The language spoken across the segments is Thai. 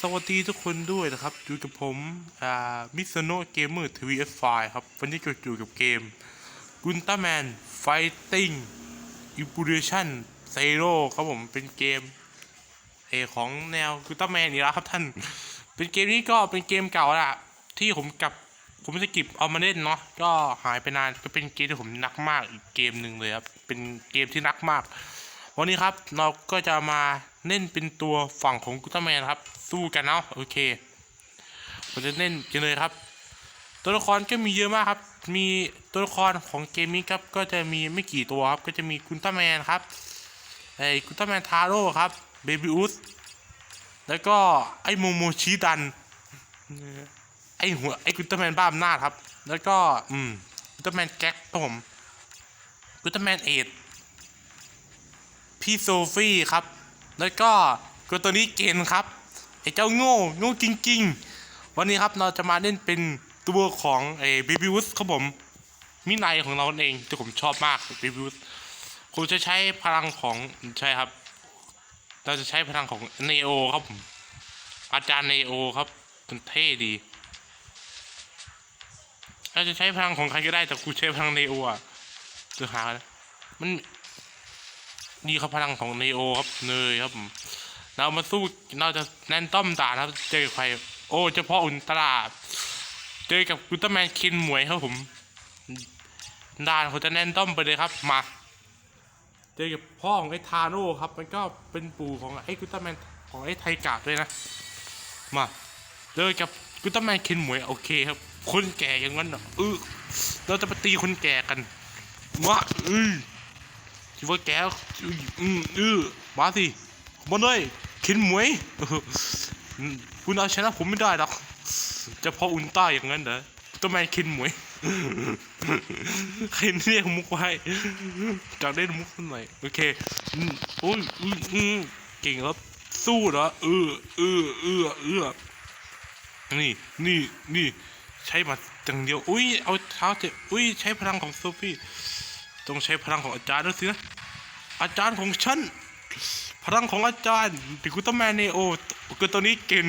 สวัสดีทุกคนด้วยนะครับ อยู่กับผมมิสโนเกมเมอร์ทวีเอฟไฟครับ วันนี้ก็อยู่กับเกมกุนต้าแมนไฟติ้งอิปูเรชั่นเซโร่ครับผมเป็นเกมเอของแนวกุนต้าแมนนี่แล้วครับท่าน เป็นเกมนี้ก็เป็นเกมเก่าและที่ผมกับผมจะกิบเอามาเล่นเนาะก็หายไปนานก็เป็นเกมที่ผมนักมากอีกเกมหนึ่งเลยครับเป็นเกมที่นักมาก วันนี้ครับเราก็จะมา เล่นเป็นตัวฝั่งของกุตาแมนครับ สู้กันเนาะโอเคผมจะเล่นกันเลยครับ ตัวละครก็มีเยอะมากครับ มีตัวละครของเกมนี้ครับก็จะมีไม่กี่ตัวครับก็จะมีกุนต้าแมนครับไอ้กุนต้าแมนทาโร่ครับเบบี้อุสแล้วก็ไอ้โมโมชิดันไอ้หัวไอ้กุนต้าแมนบ้าอำนาจครับ แล้วก็อืมกุนต้าแมนแก๊กครับผมกุนต้าแมนเอ็ดพี่โซฟี่ครับ แล้วก็ก็ตัวนี้เกณฑ์ครับไอ้เจ้าโง่โง่จริง ๆ วันนี้ครับเราจะมาเล่นเป็นตัวของไอ้บิบิวสครับผมมินไนของเราเองที่ผมชอบมากบิบิวส์ผมจะใช้พลังของใช่ครับ เราจะใช้พลังของเนโอครับผมอาจารย์เนโอครับมันเท่ดีเราจะใช้พลังของใครก็ได้แต่กูใช้พลังเนโออะจะหามัน นี่ครับพลังของเนโอครับเนยครับเรามาสู้เราจะแนนต้อมด่าครับ เจอกับใครโอ้เฉพาะอุลตราเจอกับกุตเตอร์แมนคินหมวยครับผมด่านเขาจะแนนต้อมไปเลยครับมาเจอกับพ่อของไอ้ทาโร่ครับ มันก็เป็นปู่ของไอ้กุตเตอร์แมนของไอ้ไทกาด้วยนะมาเจอกับกุตเตอร์แมนคินหมวยโอเคครับ คนแก่อย่างนั้นเอเออเราจะไปตีคนแก่กันมาอือ คิดว่าแกอืมอืมเอมาสิมาเลยขินหมวยคุณเอาชนะผมไม่ได้หรอกจะพออุลตร้าอย่างนั้นเหรอตัวแมนขินหมวยใครเรียกมุกไว้จากเล่นมุกหน่อยโอเคอืมโอ้ยอือืมเก่งแล้วสู้เหรอเออเออเออเออนี่นี่นี่ใช้มาจังเดียว อุ้ยเอาเท้าเจ็บอุ้ยใช้พลังของโซฟี่ ต้องใช้พลังของอาจารย์ด้วยสินะอาจารย์ของฉัน พลังของอาจารย์ติกุตแมนเนโอคือตัวนี้เก่ง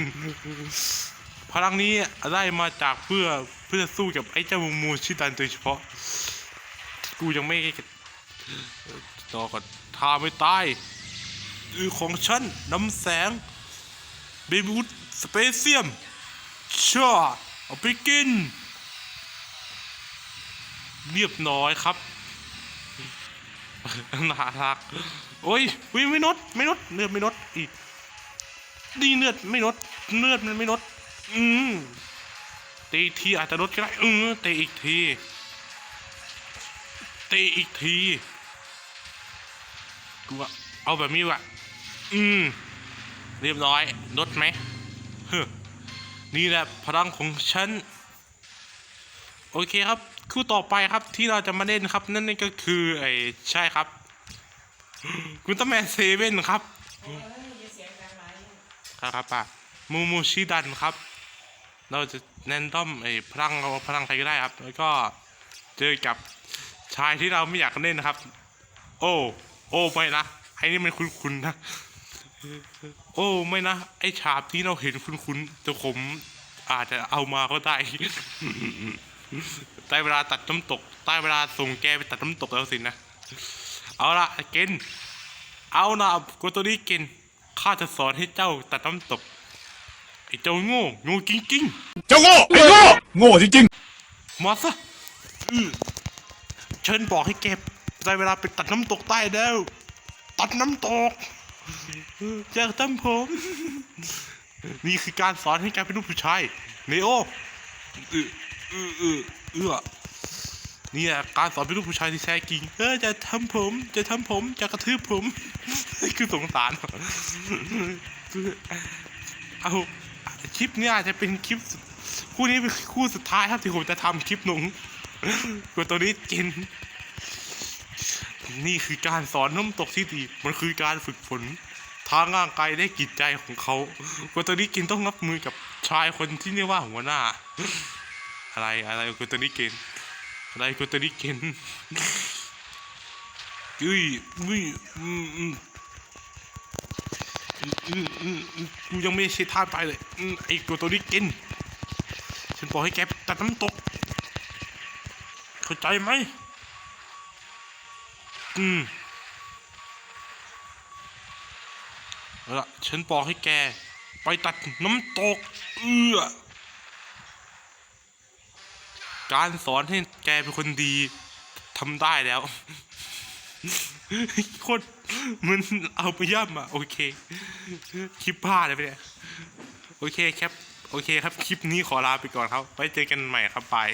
พลังนี้ได้มาจากเพื่อเพื่อสู้กับไอ้เจ้ามูมูชิดันโดยเฉพาะ กูยังไม่ต่อก่อนทาไม่ตายอือของฉันน้ำแสงเบบูดสเปเซียมช่อเอาไปกิน เรียบน้อยครับ หนารักโอ้ยวิไม่นดไม่นดเลือดไม่นดอีกดีเลือดไม่นดเลือดมันไม่นดอืมตีอีกทีอาจจะลดก็ได้อือตีอีกทีเตีอีกทีกูว่าเอาแบบนี้ว่ะ อืม เรียบร้อยลดไหมเฮ้นี่แหละพลังของฉัน โอเคครับคู่ต่อไปครับที่เราจะมาเล่นครับ นั่นก็คือไอ้ใช่ครับคุณต้าแมนเซเว่นครับครับครับป่ะมูมูชิดันครับ เราจะแนนต้อมไอ้พลังเอาพลังใครก็ได้ครับ แล้วก็เจอกับชายที่เราไม่อยากเล่นนะครับ โอ้โอ้ไม่นะไอ้นี่มันคุ้นๆนะ โอ้ไม่นะไอ้ฉาบที่เราเห็นคุ้นๆแต่ผมอาจจะเอามาก็ได้ ได้เวลาตัดน้ำตกได้เวลาส่งแกไปตัดน้ำตกแล้วสินะ เอาละเกนเอานะกูตัวนี้เกนข้าจะสอนให้เจ้าตัดน้ำตกไอ้เจ้าโง่โง่จริงเจ้าโง่ไอ้โง่โง่จริงๆ มาซะอื้อเชิญบอกให้แกได้เวลาไปตัดน้ำตกใต้แล้ว ตัดน้ำตกจากทำผม นี่คือการสอนให้แกเป็นลูกผู้ชายเนโอเออเออเออเออนี่แหละการสอนเป็นลูกผู้ชายที่แท้จริงเออจะทำผม จะทำผม จะกระทืบผม คือสงสารเอาคลิปเนี้อาจจะเป็นคลิป คู่นี้เป็นคู่สุดท้ายครับที่ผมจะทำคลิปหนุ่งกดตัวนี้กิน นี่คือการสอนน้ำตกที่ดี มันคือการฝึกฝนทางร่างกายและจิตใจของเขากดตัวนี้กินต้องรับมือกับชายคนที่เรียกว่าหัวหน้า อะไรอะไรกดตัวนี้เกินอะไรกดตัวนี้เกินอุ้ยอุ้ยอืมอืมอืมอืมอืมกูยังไม่ใช่ท่าไปเลยอืมไอ้ตัวตัวนี้เกินฉันบอกให้แกตัดน้ำตก เข้าใจไหมอืมเอาละฉันบอกให้แก ไปตัดน้ำตก เอื้อ การสอนให้แกเป็นคนดีทำได้แล้ว โคตรมันเอาไปย่ำอะ โอเค คลิปพลาดเลยไปเนี่ย โอเคครับ โอเคครับ คลิปนี้ขอลาไปก่อนครับ ไว้เจอกันใหม่ครับ บาย